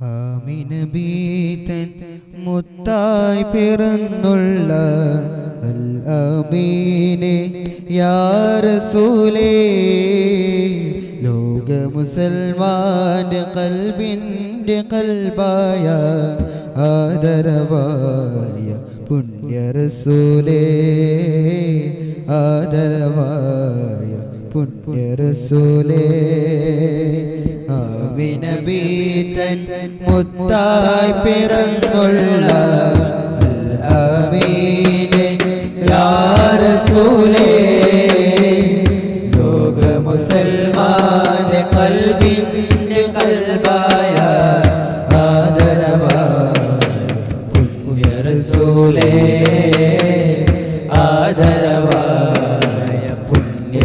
ആമിനബീതൻ മുത്തായി പിറന്നുള്ള അൽ അമീനെ യാ റസൂലേ ലോക മുസൽമാന്റെ കൽബിന്റെ കൽബായ ആദരവായ പുണ്യ റസൂലേ ആദരവായ പുണ്യ റസൂലേ ആമിനബീതൻ മുത്തായി പിറന്നുള്ള അമീനെ യാ ലോക മുസൽമാന്റെ കൽബിന്റെ കൽബായ ആദരവായ. പുണ്യറസൂലേ ആദരവായ. പുണ്യ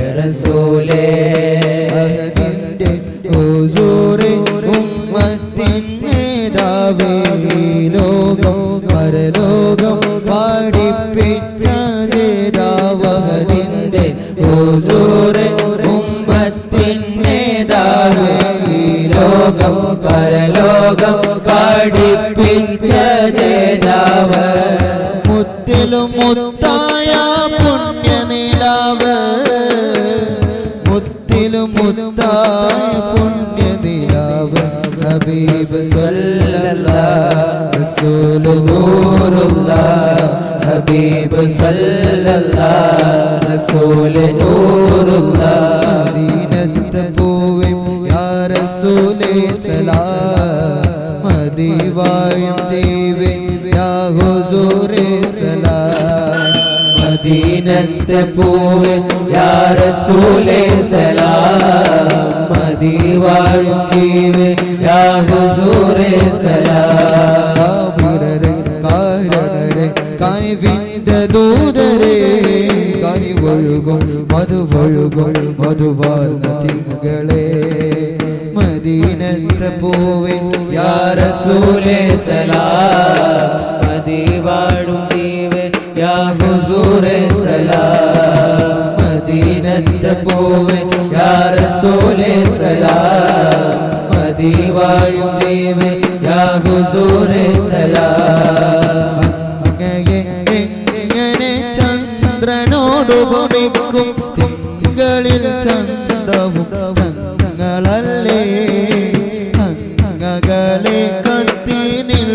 ലോകം പരലോകം പാടിപ്പിച്ച ജേതാവ്. മുത്തിലും മുത്തായ പുണ്യനിലാവ്. മുത്തിലും മുത്തായ പുണ്യനിലാവ്. ഹബീബ് റസൂൽ നൂറുല്ലാഹ് ഹബീബ് സല്ലല്ലാ റസൂൽ സലാം മദീവായം ജീവേ യാ ഹുസൂരേ സലാം. മദീനത്തെ പൂവേ യാ റസൂലേ സലാം. മദീവായം ജീവേ യാ ഹുസൂരേ സലാം. കാബിരരെ കാരണരെ കനിവിന്റെ ദൂതരെ കനിവൊഴുകും മധുവൊഴുകും മധുവാർന്ന തിങ്കളെ. മദീനത്തെ പൂവേ യാ റസൂലേ സലാം. മതിവാടും ജീവേ യാ ഹുസൂരേ സലാ. മദീനത്തെ പൂവേ യാ റസൂലേ സലാം. മദീവാഴും ജീവേ യാ ഹുസൂരേ സലാം. എങ്ങനെ ചന്ദ്രനോടുപമിക്കും തിങ്കളിൽ ചന്തവും തങ്ങളല്ലേ?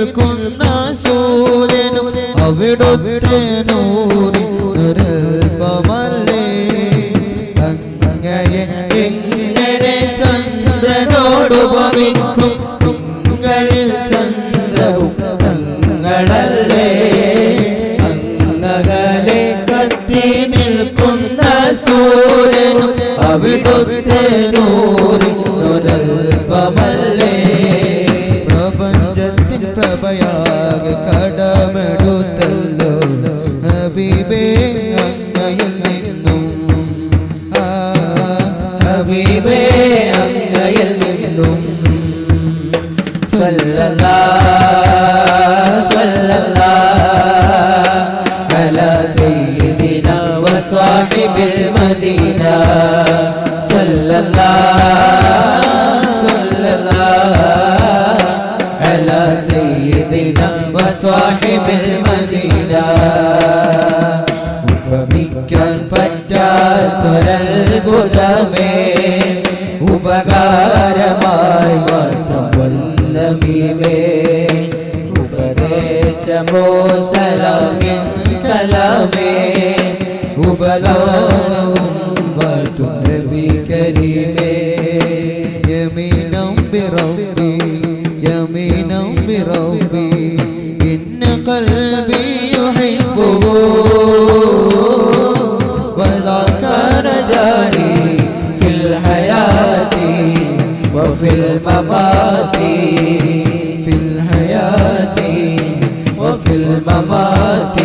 നിൽക്കുന്ന സൂര്യനും അവിടുത്തെ നൂറി ദുരൽപമല്ലേ അങ്ങയെ എങ്ങനെ ചന്ദ്രനോടുപമിക്കും തിങ്കളിൽ ചന്ദ്രവും വസ്വാഹിബിൽ മദീന സ്വല്ലല്ലാ സ്വല്ലല്ലാ അലാ സയ്യിദിനാ വസ്വാഹിബിൽ മദീന. ഉപമിക്കാൻ പറ്റാത്തൊരത്ഭുതമേ ഉപകാരമായി മാത്രം വല്ലമീമേ ഉപദേശമോ സലാമിൻ കലാമേ. بلاغة أمة نبي كريم يمينا بربي يمينا بربي. إن قلبي يحبه وذاك رجائي في الحياة وفي الممات. في الحياة وفي الممات.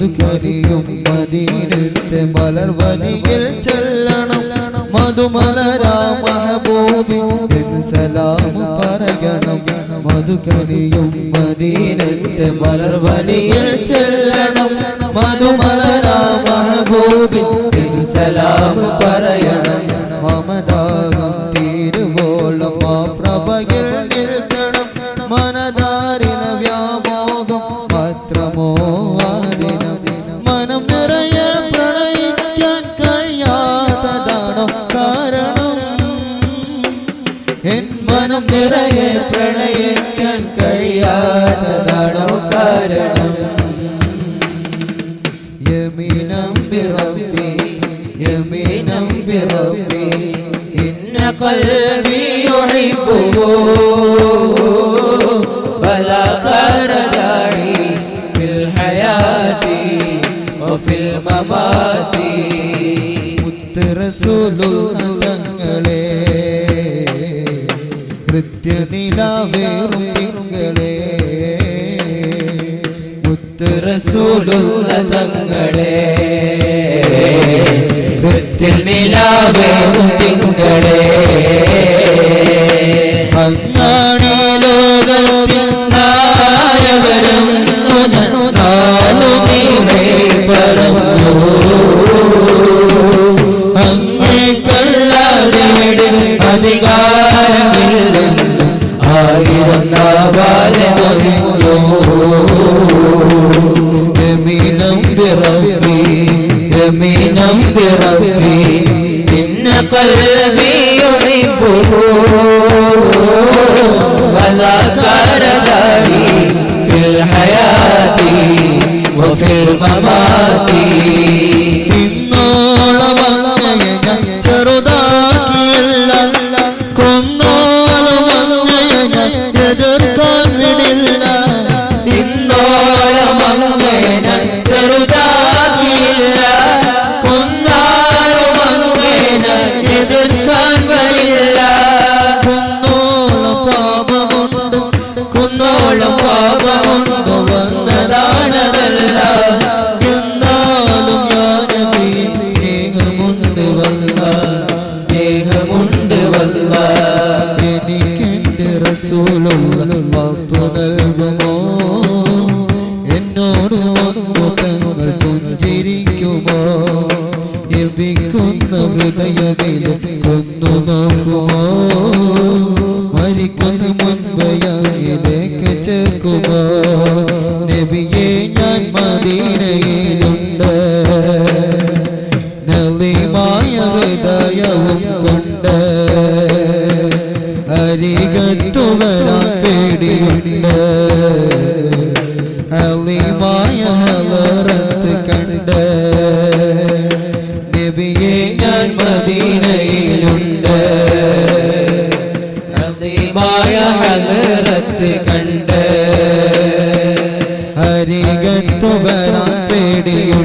മധുകരിയും മദീനത്തെ മലർവലിയിൽ ചെല്ലണം. മധുമലരാ മഹബൂബി എന്ന് സലാം പറയണം. മധുകരിയും മദീനത്തെ മലർവലിയിൽ ചെല്ലണം. മധുമലരാ മഹബൂബി എന്ന് സലാം പറയണം ഈശ്വരയെ പ്രണയിക്കാൻ കഴിയാത്തതാണോ കാരണം? എൻ മനം നിറയെ പ്രണയിക്കാൻ കഴിയാത്തതാണോ കാരണം? യമിനം പിറവി യമിനം പിറവി ഇന്ന കൽവി ഒഴിപ്പോ മമാതി മുത്തറസൂലുള്ള തങ്ങളെ കൃത്യനിലാവേറും തിങ്കളെ മുത്തറസൂലുള്ള തങ്ങളെ കൃത്യനിലാവേറും തിങ്കളെ അങ്ങാണി റസൂലുള്ള വാക്കു നൽകുമോ? എന്നോട് വന്നു തങ്ങൾ പുഞ്ചിരിക്കുമോ? എബിക്കുന്ന ഹൃദയമിൽ കൊന്നു നോക്കുമോ? മരിക്കുന്ന മുൻപ് യാങ്ങിലേക്ക് ചേർക്കുമോ? നബിയെ ഞാൻ മദീനയിലുണ്ട് അളിമായ ഹലറത്ത് കണ്ട്. നബിയെ ഞാൻ മദീനയിലുണ്ട്. ഹദീമായ ഹലറത്ത് കണ്ട്. അരികത്തു വരാൻ പേടിയുണ്ട്.